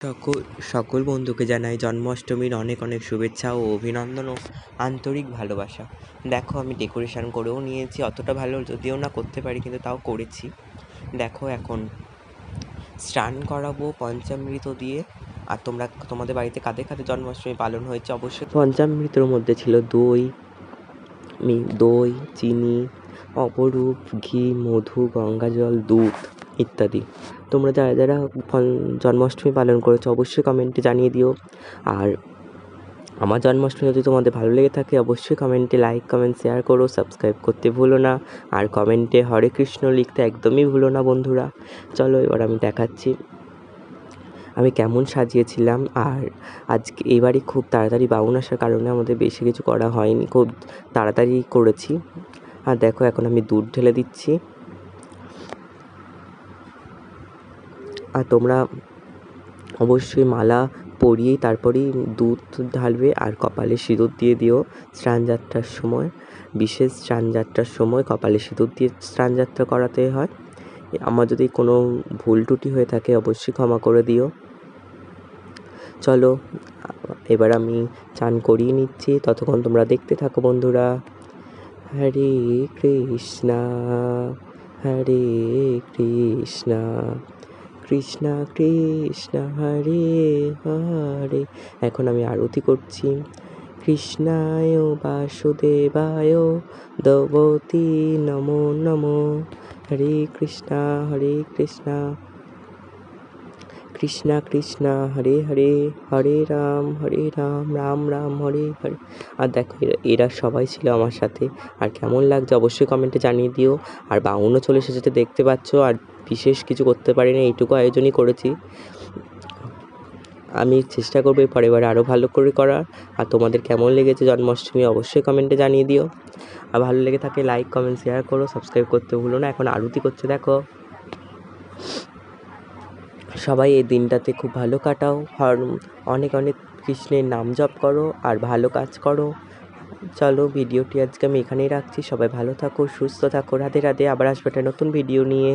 সকল সকল বন্ধুকে জানাই জন্মাষ্টমীর অনেক অনেক শুভেচ্ছা ও অভিনন্দন ও আন্তরিক ভালোবাসা। দেখো, আমি ডেকোরেশন করেও নিয়েছি, অতটা ভালো যদিও না করতে পারি, কিন্তু তাও করেছি। দেখো এখন, স্নান করাবো পঞ্চামৃত দিয়ে। আর তোমরা, তোমাদের বাড়িতে কাদের কাদের জন্মাষ্টমী পালন হয়েছে অবশ্যই পঞ্চামৃতর মধ্যে ছিল দই দই, চিনি, অপরূপ ঘি, মধু, গঙ্গাজল, দুধ। ইত্যাদি। তোমরা যারা যারা জন্মাষ্টমী পালন করেছ, অবশ্যই কমেন্টে জানিয়ে দিও। আর আমার জন্মাষ্টমী যদি তোমাদের ভালো লেগে থাকে, অবশ্যই কমেন্টে লাইক কমেন্ট শেয়ার করো সাবস্ক্রাইব করতে ভুলো না। আর কমেন্টে হরে কৃষ্ণ লিখতে একদমই ভুলো না, বন্ধুরা। চলো, এবার আমি দেখাচ্ছি। আমি কেমন সাজিয়েছিলাম, আর আজকে এবারই খুব তাড়াতাড়ি বাউন আসার কারণে আমাদের বেশি কিছু করা হয়নি। খুব তাড়াতাড়ি করেছি। আর দেখো, এখন আমি দুধ ঢেলে দিচ্ছি। তোমরা অবশ্যই মালা পরিয়েই তারপরেই দুধ ঢালবে আর কপালে সিঁদুর দিয়ে দিও স্নান যাত্রার সময়। বিশেষ স্নান যাত্রার সময় কপালে সিঁদুর দিয়ে স্নানযাত্রা করাতে হয়। আমার যদি কোনো ভুল ত্রুটি হয়ে থাকে অবশ্যই ক্ষমা করে দিও। চলো, এবার আমি চান করিয়ে নিচ্ছি। ততক্ষণ তোমরা দেখতে থাকো বন্ধুরা। হরে কৃষ্ণা হরে কৃষ্ণা। কৃষ্ণ কৃষ্ণ হরে হরে। এখন আমি আরতি করছি। কৃষ্ণায় বাসুদেবায় দবতী নমো নমো। হরে কৃষ্ণা হরে কৃষ্ণা। কৃষ্ণা কৃষ্ণা, হরে হরে। হরে রাম হরে রাম রাম রাম, হরে হরে। আর দেখো, এরা সবাই ছিল আমার সাথে। আর কেমন লাগছে অবশ্যই কমেন্টে জানিয়ে দিও। আর বাউনও চলে এসেছে, দেখতে পাচ্ছ। আর বিশেষ কিছু করতে পারিনি, এইটুকু আয়োজনই করেছি। আমি চেষ্টা করব এর পরের আরও ভালো করে করার। আর তোমাদের কেমন লেগেছে জন্মাষ্টমী অবশ্যই কমেন্টে জানিয়ে দিও। আর ভালো লেগে থাকে লাইক কমেন্ট শেয়ার করো সাবস্ক্রাইব করতে ভুলো না। এখন আরতি করছে, দেখো। সবাই এই দিনটাতে খুব ভালো কাটাও। অনেক অনেক কৃষ্ণের নাম জপ করো আর ভালো কাজ করো। চলো, ভিডিওটি আজকে আমি এখানেই রাখছি। সবাই ভালো থাকো, সুস্থ থাকো। রাধে রাধে। আবার আসবে একটা নতুন ভিডিও নিয়ে।